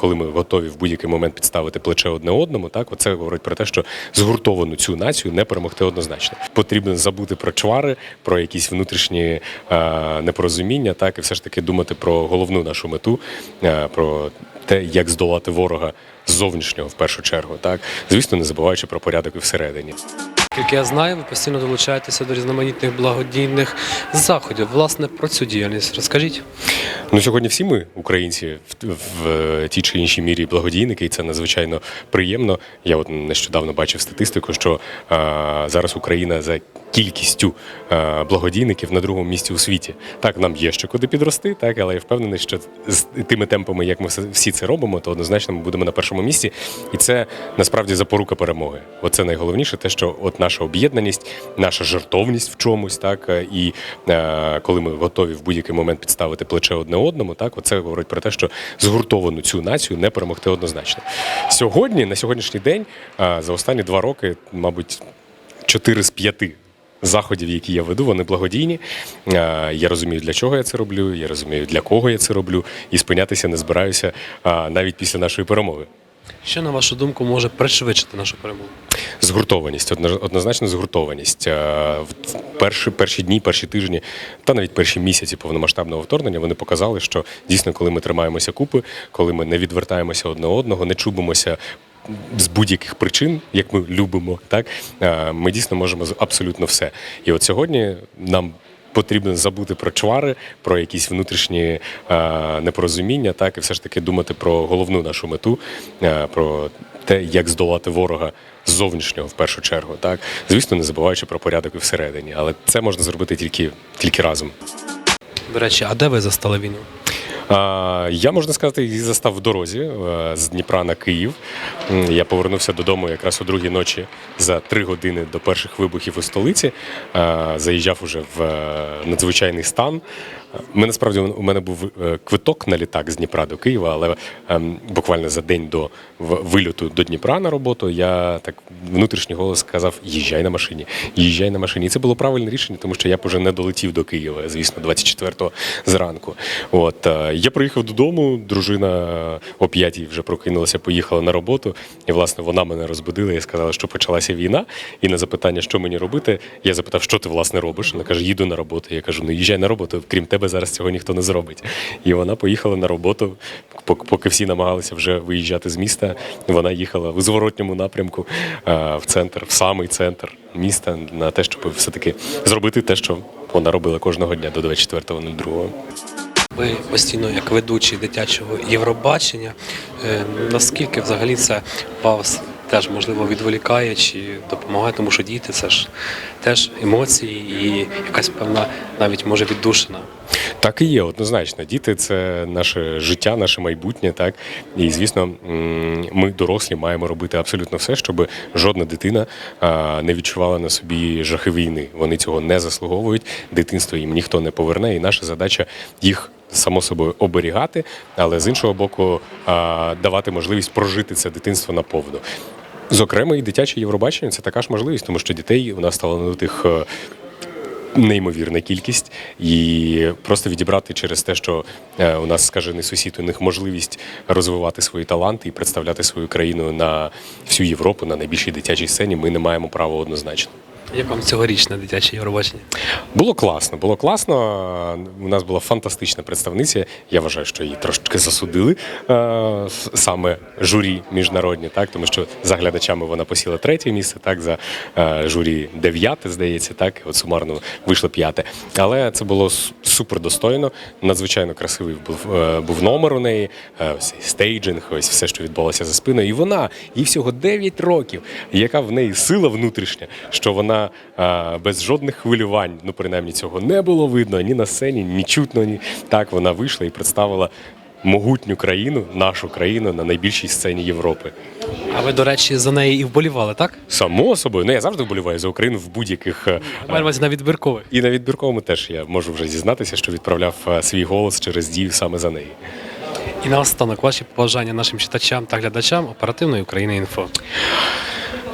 коли ми готові в будь-який момент підставити плече одне одному, так оце говорить про те, що згуртовану цю націю не перемогти однозначно. Потрібно забути про чвари, про якісь внутрішні е, непорозуміння, так і все ж таки думати про головну нашу мету, е, про те, як здолати ворога зовнішнього в першу чергу. Так, звісно, не забуваючи про порядок і всередині. Як я знаю, ви постійно долучаєтеся до різноманітних благодійних заходів. Власне, про цю діяльність розкажіть. Ну сьогодні всі ми, українці, в, в тій чи іншій мірі благодійники, і це надзвичайно приємно. Я от нещодавно бачив статистику, що а, зараз Україна за кількістю благодійників на другому місці у світі. Так, нам є ще куди підрости, так, але я впевнений, що з тими темпами, як ми всі це робимо, то однозначно ми будемо на першому місці. І це насправді запорука перемоги. Оце найголовніше, те, що от наша об'єднаність, наша жертовність в чомусь, так е, і е, коли ми готові в будь-який момент підставити плече одне одному, так оце говорить про те, що згуртовану цю націю не перемогти однозначно. Сьогодні, на сьогоднішній день, е, за останні два роки, мабуть, чотири з п'яти. Заходів, які я веду, вони благодійні. Е, Я розумію, для чого я це роблю. Я розумію, для кого я це роблю, і спинятися не збираюся е, навіть після нашої перемоги. Що, на вашу думку, може пришвидшити нашу перемогу? Згуртованість, однозначно згуртованість. Е, В в перші, перші дні, перші тижні, та навіть перші місяці повномасштабного вторгнення вони показали, що дійсно, коли ми тримаємося купи, коли ми не відвертаємося одне одного, не чубимося. З будь-яких причин, як ми любимо, так ми дійсно можемо абсолютно все. І от сьогодні нам потрібно забути про чвари, про якісь внутрішні непорозуміння, так і все ж таки думати про головну нашу мету, про те, як здолати ворога зовнішнього в першу чергу. Так, звісно, не забуваючи про порядок і всередині, але це можна зробити тільки, тільки разом. До речі, а де ви застали війну? Я можна сказати, її застав в дорозі е, з Дніпра на Київ. Я повернувся додому якраз о другій ночі за три години до перших вибухів у столиці. Е, Заїжджав уже в е, надзвичайний стан. Ми насправді у мене був е, квиток на літак з Дніпра до Києва, але ем, буквально за день до вильоту до Дніпра на роботу я так внутрішній голос сказав: їжджай на машині, їжджай на машині. І це було правильне рішення, тому що я б уже не долетів до Києва, звісно, 24-го зранку. От е, я приїхав додому, дружина о п'ятій вже прокинулася, поїхала на роботу. І власне вона мене розбудила і сказала, що почалася війна. І на запитання, що мені робити, я запитав, що ти власне робиш. Вона каже, їду на роботу. Я кажу, ну їжджай на роботу, крім тебе зараз цього ніхто не зробить. І вона поїхала на роботу, поки всі намагалися вже виїжджати з міста. Вона їхала в зворотньому напрямку е, в центр, в самий центр міста на те, щоб все-таки зробити те, що вона робила кожного дня до 24.02. Ви постійно, як ведучий дитячого Євробачення, е, наскільки взагалі це вас теж можливо відволікає чи допомагає, тому що діти це ж теж емоції і якась певна навіть може віддушина. Так і є, однозначно. Діти це наше життя, наше майбутнє, так і звісно, ми дорослі маємо робити абсолютно все, щоб жодна дитина не відчувала на собі жахи війни. Вони цього не заслуговують. Дитинство їм ніхто не поверне, і наша задача їх. Само собою оберігати, але з іншого боку, давати можливість прожити це дитинство наповну. Зокрема, і дитяче Євробачення це така ж можливість, тому що дітей у нас стало на тих е, неймовірна кількість, і просто відібрати через те, що е, у нас скажений сусід, у них можливість розвивати свої таланти і представляти свою країну на всю Європу на найбільшій дитячій сцені. Ми не маємо права однозначно. Як вам цьогорічне дитяче Євробачення? Було класно, було класно. У нас була фантастична представниця. Я вважаю, що її трошки засудили е, саме журі міжнародні, так тому що за глядачами вона посіла третє місце, так за е, журі дев'яте, здається, так от сумарно вийшло п'яте. Але це було супер достойно. Надзвичайно красивий був, е, був номер у неї, е, стейджинг, ось все, що відбувалося за спиною. І вона, їй всього 9 років, яка в неї сила внутрішня, що вона е, без жодних хвилювань, ну принаймні цього не було видно ні на сцені, ні чутно. Ні так вона вийшла і представила могутню країну, нашу країну на найбільшій сцені Європи. А ви, до речі, за неї і вболівали, так? Само собою, ну я завжди вболіваю за Україну в будь-яких е, на увазі на відбіркових. і на відбірковому теж я можу вже зізнатися, що відправляв е, свій голос через дію саме за неї. І наостанок ваші побажання нашим читачам та глядачам оперативної України інфо.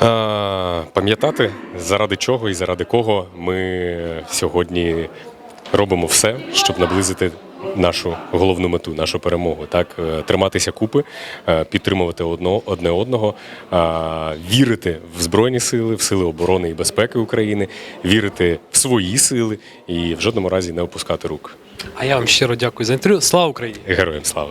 Е, Пам'ятати, заради чого і заради кого ми сьогодні робимо все, щоб наблизити нашу головну мету, нашу перемогу. Так Е, триматися купи, е, підтримувати одно, одне одного, е, вірити в збройні сили, в сили оборони і безпеки України, вірити в свої сили і в жодному разі не опускати рук. А я вам щиро дякую за інтерв'ю. Слава Україні! Героям слава!